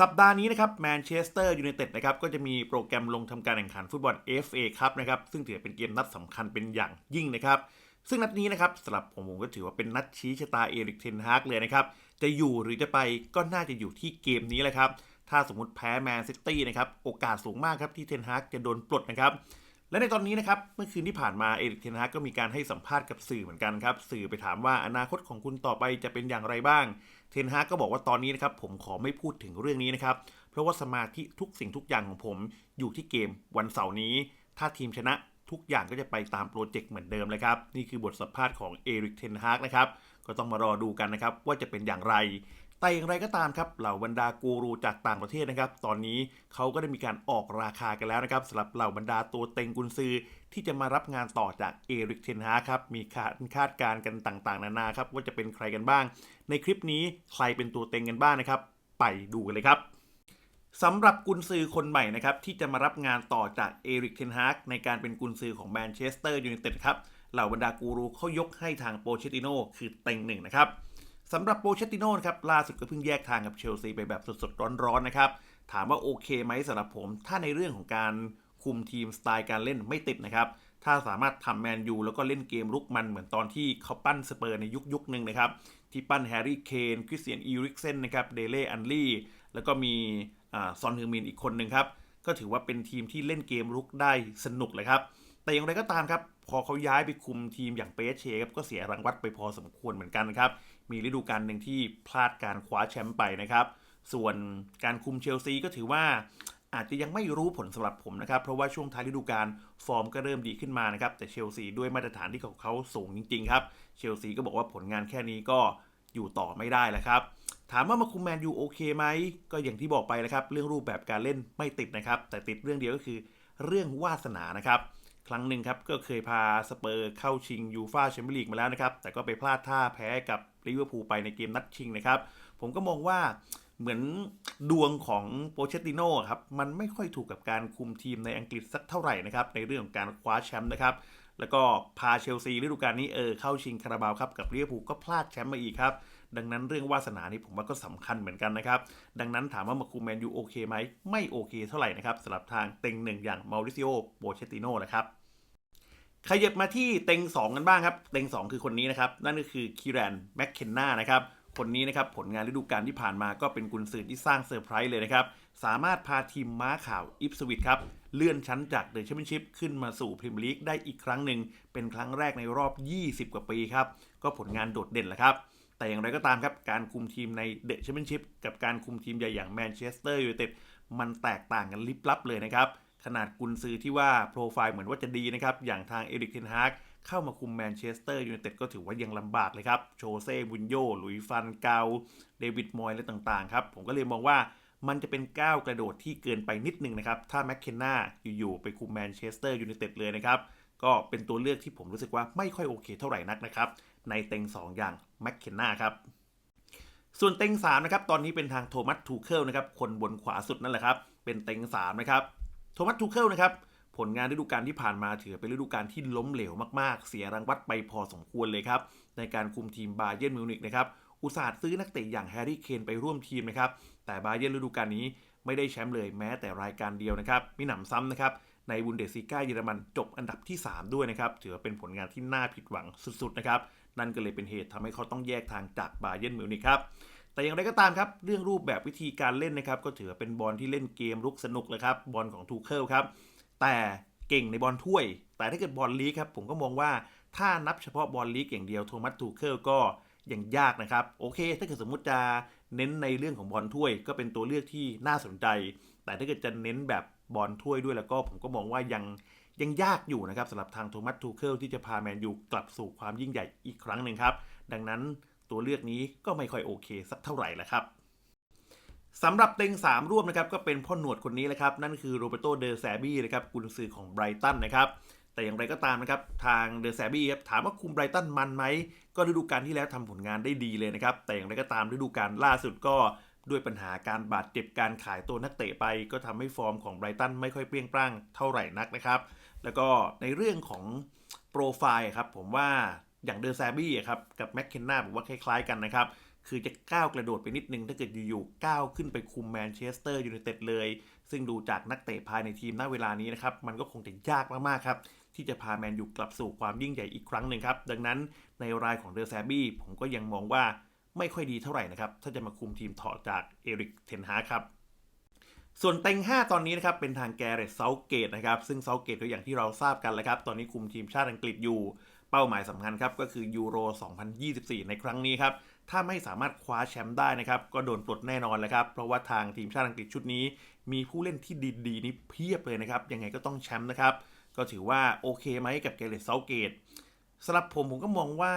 สัปดาห์นี้นะครับแมนเชสเตอร์ยูไนเต็ดนะครับก็จะมีโปรแกรมลงทำการแข่งขันฟุตบอล FA ครับนะครับซึ่งถือเป็นเกมนัดสำคัญเป็นอย่างยิ่งนะครับ ซึ่งนัดนี้นะครับสำหรับผมผมก็ถือว่าเป็นนัดชี้ชะตาเอริกเทนฮากเลยนะครับ จะอยู่หรือจะไปก็น่าจะอยู่ที่เกมนี้แหละครับ ถ้าสมมติแพ้แมนซิตี้นะครับโอกาสสูงมากครับที่เทนฮากจะโดนปลดนะครับและในตอนนี้นะครับเมื่อคืนที่ผ่านมาเอริกเทนฮากก็มีการให้สัมภาษณ์กับสื่อเหมือนกันครับสื่อไปถามว่าอนาคตของคุณต่อไปจะเป็นอย่างไรบ้าง เทนฮากก็บอกว่าตอนนี้นะครับผมขอไม่พูดถึงเรื่องนี้นะครับ เพราะว่าสมาธิทุกสิ่งทุกอย่างของผมอยู่ที่เกมวันเสาร์นี้ ถ้าทีมชนะทุกอย่างก็จะไปตามโปรเจกต์เหมือนเดิมเลยครับ นี่คือบทสัมภาษณ์ของเอริกเทนฮากนะครับ ก็ต้องมารอดูกันนะครับว่าจะเป็นอย่างไร แต่อย่างไรก็ตามครับเหล่าบรรดากูรูจากต่างประเทศนะครับ ตอนนี้เขาก็ได้มีการออกราคากันแล้วนะครับสำหรับเหล่าบรรดาตัวเต็งกุนซือ ที่จะมารับงานต่อจากเอริกเทนฮาครับมีคาดคาดการกันต่างๆ นานาครับว่าจะเป็นใครกันบ้าง ในคลิปนี้ใครเป็นตัวเต็งกันบ้างนะครับ ไปดูกันเลยครับสำหรับกุนซือคนใหม่นะครับที่จะมารับงานต่อจากเอริกเทนฮากในการเป็นกุนซือของแมนเชสเตอร์ยูไนเต็ดครับเหล่าบรรดากูรูเขายกให้ทางโปเชติโนคือเต็งหนึ่งนะครับ สำหรับโปเชติโนนครับล่าสุดก็เพิ่งแยกทางกับเชลซีไปแบบสดๆ ร้อนๆนะครับ ถามว่าโอเคไหมสำหรับผม ถ้าในเรื่องของการคุมทีมสไตล์การเล่นไม่ติดนะครับ ถ้าสามารถทำแมนยูแล้วก็เล่นเกมลุกมันเหมือนตอนที่เขาปั้นสเปอร์ในยุคยุคหนึ่งนะครับ ที่ปั้นแฮร์รี่เคนคริสเตียนอีริกเซนนะครับเดเล่อันลี่แล้วก็มีซอนเฮอร์มินอีกคนหนึ่งครับก็ถือว่าเป็นทีมที่เล่นเกมลุกได้สนุกเลยครับ แต่อย่างไรก็ตามครับ พอเขาย้ายไปคุมทีมอย่างเปเชครับก็เสียรางวัลไปพอสมควรเหมือนกันครับ มีฤดูกาลหนึ่งที่พลาดการคว้าแชมป์ไปนะครับ ส่วนการคุมเชลซีก็ถือว่าอาจจะยังไม่รู้ผลสำหรับผมนะครับ เพราะว่าช่วงท้ายฤดูกาลฟอร์มก็เริ่มดีขึ้นมานะครับ แต่เชลซีด้วยมาตรฐานที่ของเขาสูงจริงๆครับ เชลซีก็บอกว่าผลงานแค่นี้ก็อยู่ต่อไม่ได้แล้วครับ ถามว่ามาคุมแมนยูโอเคไหม ก็อย่างที่บอกไปแล้วครับ เรื่องรูปแบบการเล่นไม่ติดนะครับ แต่ติดเรื่องเดียวก็คือเรื่องวาสนานะครับ ครั้งหนึ่งครับก็เคยพาสเปอร์เข้าชิงยูฟาแชมเปี้ยนลีกมาแล้วนะครับ แต่ก็ไปพลาดท่าแพ้กับลิเวอร์พูลไปในเกมนัดชิงนะครับ ผมก็มองว่าเหมือนดวงของโปเชตติโน่ครับ มันไม่ค่อยถูกกับการคุมทีมในอังกฤษสักเท่าไหร่นะครับ ในเรื่องของการคว้าแชมป์นะครับ แล้วก็พาเชลซีฤดูกาลนี้เออเข้าชิงคาราบาวครับกับลิเวอร์พูลก็พลาดแชมป์มาอีกครับ ดังนั้นเรื่องวาสนานี่ผมว่าก็สำคัญเหมือนกันนะครับ ดังนั้นถามว่ามาคุมแมนยูโอเคไหมไม่โอเคเท่าไหร่นะครับสำหรับทางเต็งหนึ่งอย่างมาริซิโอโปเชติโน่นะครับขยับมาที่เต็ง 2 กันบ้างครับ เต็ง 2 คือคนนี้นะครับ นั่นก็คือคีแรนแมคเคนนานะครับ คนนี้นะครับผลงานฤดูกาลที่ผ่านมาก็เป็นกุนซือที่สร้างเซอร์ไพรส์เลยนะครับ สามารถพาทีมม้าข่าวอิฟสวิตครับ เลื่อนชั้นจากเดอะแชมเปี้ยนชิพขึ้นมาสู่พรีเมียร์ลีกได้อีกครั้งหนึ่ง เป็นครั้งแรกในรอบ 20 กว่าปีครับ ก็ผลงานโดดเด่นแหละครับ แต่อย่างไรก็ตามครับ การคุมทีมในเดอะแชมเปี้ยนชิพกับการคุมทีมใหญ่อย่างแมนเชสเตอร์ยูไนเต็ดมันแตกต่างกันลิบลับเลยนะครับ ขนาดกุนซือที่ว่าโปรไฟล์เหมือนว่าจะดีนะครับ อย่างทางเอริกเทนฮากเข้ามาคุมแมนเชสเตอร์ยูไนเต็ดก็ถือว่ายังลำบากเลยครับ โชเซ่บุนโยหลุยฟันเกาเดวิดมอยและต่างๆครับ ผมก็เลยมองว่ามันจะเป็นก้าวกระโดดที่เกินไปนิดนึงนะครับ ถ้าแมคเคนนาอยู่ๆไปคุมแมนเชสเตอร์ยูไนเต็ดเลยนะครับ ก็เป็นตัวเลือกที่ผมรู้สึกว่าไม่ค่อยโอเคเท่าไหร่นักนะครับ ในเต็ง 2 อย่างแมคเคนนาครับ ส่วนเต็ง3นะครับตอนนี้เป็นทางโทมัสทูเคิลนะครับคนบนขวาสุดนั่นแหละครับเป็นเต็ง3นะครับโทมัสทูเคิลนะครับผลงานฤดูกาลที่ผ่านมาถือเป็นฤดูกาลที่ล้มเหลวมากๆ เสียรางวัลไปพอสมควรเลยครับ ในการคุมทีมบาเยิร์นมิวนิกนะครับ อุตสาห์ซื้อนักเตะอย่างแฮร์รี่เคนไปร่วมทีมนะครับ แต่บาเยิร์นฤดูกาลนี้ไม่ได้แชมป์เลยแม้แต่รายการเดียวนะครับ มีหนำซ้ำนะครับ ในบุนเดสซิก้าเยอรมันจบอันดับที่ 3 ด้วยนะครับ ถือว่าเป็นผลงานที่น่าผิดหวังสุดๆนะครับ นั่นก็เลยเป็นเหตุทำให้เขาต้องแยกทางจากบาเยิร์นมิวนิกครับ แต่อย่างไรก็ตามครับ เรื่องรูปแบบวิธีการเล่นนะครับ ก็ถือว่าเป็นบอลที่เล่นเกมรุกสนุกเลยครับ บอลของทูเคิลครับ แต่เก่งในบอลถ้วย แต่ถ้าเกิดบอลลีกครับผมก็มองว่าถ้านับเฉพาะบอลลีกอย่างเดียวโทมัสทูเคิลก็ยังยากนะครับ โอเค ถ้าเกิดสมมุติจะเน้นในเรื่องของบอลถ้วย ก็เป็นตัวเลือกที่น่าสนใจ แต่ถ้าเกิดจะเน้นแบบ บอลถ้วยด้วยแล้วก็ผมก็มองว่ายังยังยากอยู่นะครับสำหรับทางโทมัสทูเคิลที่จะพาแมนยูกลับสู่ความยิ่งใหญ่อีกครั้งหนึ่งครับ ดังนั้นตัวเลือกนี้ก็ไม่ค่อยโอเคสักเท่าไหร่ละครับสำหรับเต็ง 3 ร่วมนะครับก็เป็นพ่อหนวดคนนี้แหละครับ นั่นคือโรเบโตเดอแซบี้นะครับกุนซือของไบรตันนะครับแต่อย่างไรก็ตามนะครับทางเดอแซบี้ครับถามว่าคุมไบรตันมันไหม ก็ฤดูกาลที่แล้วทำผลงานได้ดีเลยนะครับ แต่อย่างไรก็ตามฤดูกาลล่าสุดก็ ด้วยปัญหาการบาดเจ็บการขายตัวนักเตะไป ก็ทำให้ฟอร์มของไบรตันไม่ค่อยเปรี้ยงปร้างเท่าไหร่นักนะครับ แล้วก็ในเรื่องของโปรไฟล์ครับผมว่าอย่างเดอร์แซบี้ครับกับแมคเคนนาผมว่าคล้ายๆกันนะครับ คือจะก้าวกระโดดไปนิดนึง ถ้าเกิดอยู่ๆก้าวขึ้นไปคุมแมนเชสเตอร์ยูไนเต็ดเลย ซึ่งดูจากนักเตะภายในทีมณเวลานี้นะครับ มันก็คงจะยากมากๆครับที่จะพาแมนยูกลับสู่ความยิ่งใหญ่อีกครั้งหนึ่งครับ ดังนั้นในรายของเดอร์แซบี้ผมก็ยังมองว่า ไม่ค่อยดีเท่าไหร่นะครับ ถ้าจะมาคุมทีมถอดจากเอริกเทนฮาครับ ส่วนเต็ง 5 ตอนนี้นะครับ เป็นทางแกเรตเซาเกตนะครับ ซึ่งเซาเกตก็อย่างที่เราทราบกันแล้วครับ ตอนนี้คุมทีมชาติอังกฤษอยู่ เป้าหมายสำคัญครับ ก็คือยูโร 2024 ในครั้งนี้ครับ ถ้าไม่สามารถคว้าแชมป์ได้นะครับ ก็โดนปลดแน่นอนแล้วครับ เพราะว่าทางทีมชาติอังกฤษชุดนี้ มีผู้เล่นที่ดีๆนี่เพียบเลยนะครับ ยังไงก็ต้องแชมป์นะครับ ก็ถือว่าโอเคไหมกับแกเรตเซาเกตสำหรับผมผมก็มองว่า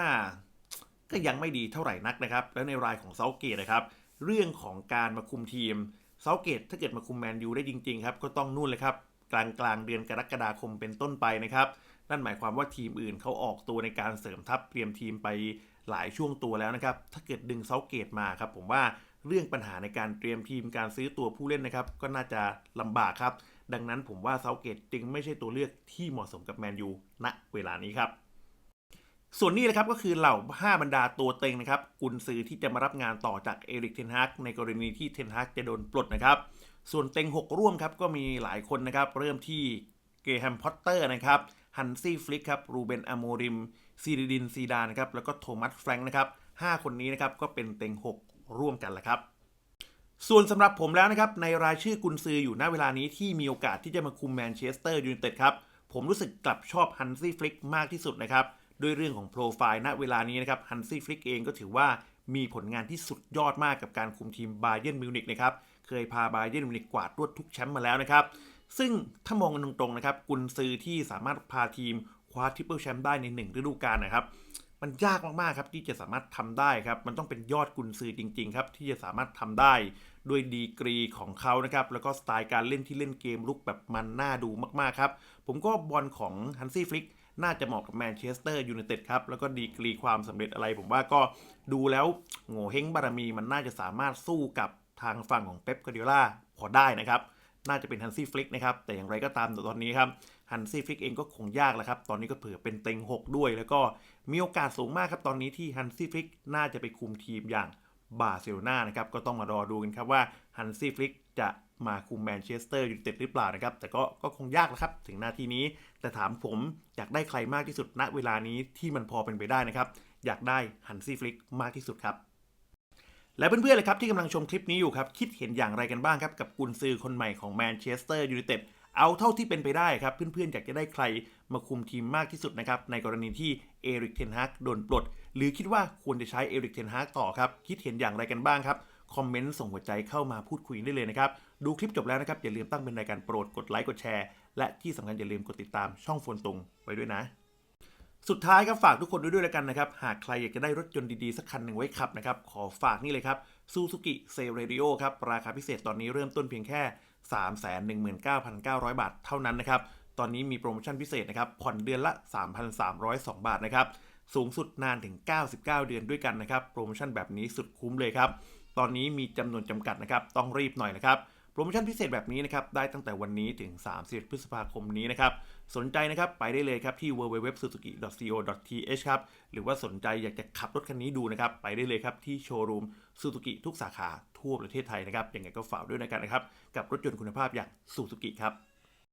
ก็ยังไม่ดีเท่าไหร่นักนะครับ แล้วในรายของเซาเกตนะครับ เรื่องของการมาคุมทีมเซาเกตถ้าเกิดมาคุมแมนยูได้จริงๆครับก็ต้องนู่นเลยครับกลางกลางเดือนกรกฎาคมเป็นต้นไปนะครับ นั่นหมายความว่าทีมอื่นเขาออกตัวในการเสริมทัพเตรียมทีมไปหลายช่วงตัวแล้วนะครับ ถ้าเกิดดึงเซาเกตมาครับ ผมว่าเรื่องปัญหาในการเตรียมทีมการซื้อตัวผู้เล่นนะครับ ก็น่าจะลำบากครับ ดังนั้นผมว่าเซาเกตจึงไม่ใช่ตัวเลือกที่เหมาะสมกับแมนยูณเวลานี้ครับ ส่วนนี้นะครับก็คือเหล่า 5 บรรดาตัวเต็งนะครับกุนซือที่จะมารับงานต่อจากเอริกเทนฮากในกรณีที่เทนฮากจะโดนปลดนะครับ ส่วนเต็ง 6 ร่วมครับก็มีหลายคนนะครับ เริ่มที่เกรแฮมพอตเตอร์นะครับฮันซี่ฟลิกครับรูเบนอโมริมซีดินซีดานนะครับแล้วก็โทมัสแฟรงค์นะครับ5คนนี้นะครับก็เป็นเต็ง 6 ร่วมกันแหละครับ ส่วนสำหรับผมแล้วนะครับในรายชื่อกุนซืออยู่ณเวลานี้ที่มีโอกาสที่จะมาคุมแมนเชสเตอร์ยูไนเต็ดครับผมรู้สึกกลับชอบฮันซี่ฟลิกมากที่สุดนะครับ ด้วยเรื่องของโปรไฟล์ณเวลานี้นะครับฮันซี่ฟลิกเองก็ถือว่ามีผลงานที่สุดยอดมากกับการคุมทีมบาเยิร์นมิวนิกนะครับเคยพาบาเยิร์นมิวนิกกวาดรวดทุกแชมป์มาแล้วนะครับซึ่งถ้ามองกันตรงๆนะครับกุนซือที่สามารถพาทีมคว้าทริปเปิลแชมป์ได้ในหนึ่งฤดูกาลนะครับมันยากมากๆครับที่จะสามารถทำได้ครับมันต้องเป็นยอดกุนซือจริงๆครับที่จะสามารถทำได้ด้วยดีกรีของเขานะครับแล้วก็สไตล์การเล่นที่เล่นเกมลุกแบบมันน่าดูมากๆครับผมก็บอลของฮันซี่ฟลิก น่าจะเหมาะกับแมนเชสเตอร์ยูไนเต็ดครับ แล้วก็ดีกรีความสำเร็จอะไร ผมว่าก็ดูแล้วโง่เฮงบารมีมันน่าจะสามารถสู้กับทางฝั่งของเป๊ปกาเดียล่าพอได้นะครับน่าจะเป็นฮันซี่ฟลิกนะครับ แต่อย่างไรก็ตามตอนนี้ครับฮันซี่ฟลิกเองก็คงยากแล้วครับ ตอนนี้ก็เผื่อเป็นเต็ง 6 ด้วย แล้วก็มีโอกาสสูงมากครับ ตอนนี้ที่ฮันซี่ฟลิกน่าจะไปคุมทีมอย่าง บาร์เซโลนานะครับก็ต้องมารอดูกันครับว่าฮันซี่ฟลิกจะมาคุมแมนเชสเตอร์ยูไนเต็ดหรือเปล่านะครับ แต่ก็ก็คงยากแล้วครับ ถึงหน้าที่นี้ แต่ถามผมอยากได้ใครมากที่สุดณเวลานี้ที่มันพอเป็นไปได้นะครับ อยากได้ฮันซี่ฟลิกมากที่สุดครับ และเพื่อนๆเลยครับที่กำลังชมคลิปนี้อยู่ครับ คิดเห็นอย่างไรกันบ้างครับ กับกุนซือคนใหม่ของแมนเชสเตอร์ยูไนเต็ด เอาเท่าที่เป็นไปได้ครับ เพื่อนๆอยากจะได้ใครมาคุมทีมมากที่สุดนะครับ ในกรณีที่เอริกเทนฮากโดนปลด หรือคิดว่าควรจะใช้เอริกเทนฮากต่อครับ คิดเห็นอย่างไรกันบ้างครับ คอมเมนต์ส่งหัวใจเข้ามาพูดคุยได้เลยนะครับ ดูคลิปจบแล้วนะครับ อย่าลืมตั้งเป็นรายการโปรดกดไลค์กดแชร์ และที่สำคัญอย่าลืมกดติดตามช่องโฟนตุงไว้ด้วยนะสุดท้ายครับฝากทุกคนด้วยด้วยแล้วกันนะครับ หากใครอยากจะได้รถยนต์ดีๆ สักคันหนึ่งไว้ขับนะครับ ขอฝากนี่เลยครับ ซูซูกิเซเรดิโอครับ ราคาพิเศษตอนนี้เริ่มต้นเพียงแค่ 319,900 บาทเท่านั้นนะครับ ตอนนี้มีโปรโมชั่นพิเศษนะครับ ผ่อนเดือนละ 3,302 บาทนะครับ สูงสุดนานถึง 99 เดือนด้วยกันนะครับ โปรโมชั่นแบบนี้สุดคุ้มเลยครับ ตอนนี้มีจำนวนจำกัดนะครับ ต้องรีบหน่อยนะครับ โปรโมชั่นพิเศษแบบนี้นะครับ ได้ตั้งแต่วันนี้ถึง 31 พฤษภาคมนี้นะครับ สนใจนะครับ ไปได้เลยครับที่ www.suzuki.co.th ครับ หรือว่าสนใจอยากจะขับรถคันนี้ดูนะครับ ไปได้เลยครับที่โชว์รูมซูซูกิทุกสาขาทั่วประเทศไทยนะครับยังไงก็ฝากด้วยนะครับ กับรถยนต์คุณภาพอย่างซูซูกิครับ